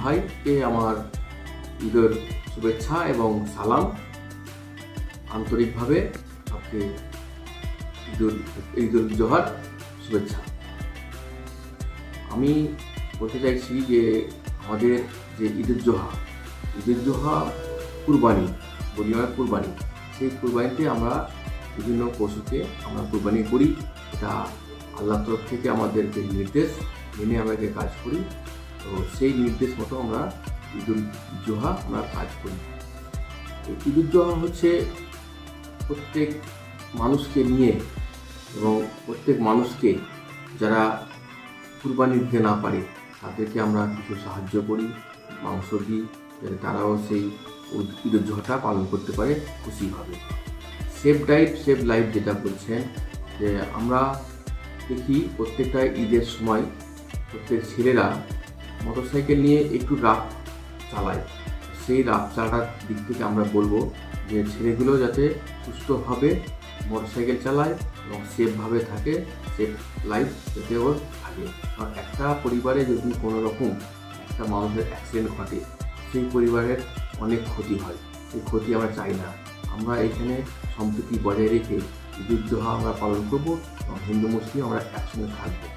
ভাইকে আমার ঈদের শুভেচ্ছা এবং সালাম। আন্তরিকভাবে আপনি ঈদুল ঈদুল জোহার শুভেচ্ছা। আমি বলতে চাইছি যে আমাদের যে ঈদুল জোহা ঈদুল জোহা কুরবানি বলি আমরা কুরবানি, সেই কুরবানিতে আমরা বিভিন্ন পশুকে আমরা কুরবানি করি। এটা আল্লাহ তরফ থেকে আমাদেরকে নির্দেশ। মেনে আমাকে কাজ করি, তো সেই নির্দেশ মতো আমরা ঈদুল জোহা আমরা কাজ করি। ঈদুল জোহা হচ্ছে প্রত্যেক মানুষকে নিয়ে এবং প্রত্যেক মানুষকে যারা কুরবানি দিতে না পারে, তাদেরকে আমরা কিছু সাহায্য করি, মাংস দিই, যাতে তারাও সেই উদ- ঈদুল জোহাটা পালন করতে পারে খুশিভাবে। সেফ ডাইট সেফ লাইফ যেটা বলছেন, যে আমরা দেখি প্রত্যেকটা ঈদের সময় প্রত্যেক ছেলেরা মোটরসাইকেল নিয়ে একটু রাফ চালায়। সেই রাফ চালাটার দিক থেকে আমরা বলব যে ছেলেগুলো যাতে সুস্থভাবে মোটরসাইকেল চালায় এবং সেফভাবে থাকে সেফ লাইফ যাতে ওর থাকে। কারণ একটা পরিবারে যদি কোনো রকম একটা মানুষের অ্যাক্সিডেন্ট ঘটে, সেই পরিবারের অনেক ক্ষতি হয়। সেই ক্ষতি আমরা চাই না। আমরা এখানে সম্প্রীতি বজায় রেখে জোহা আমরা পালন করব এবং হিন্দু মুসলিম আমরা একসঙ্গে থাকব।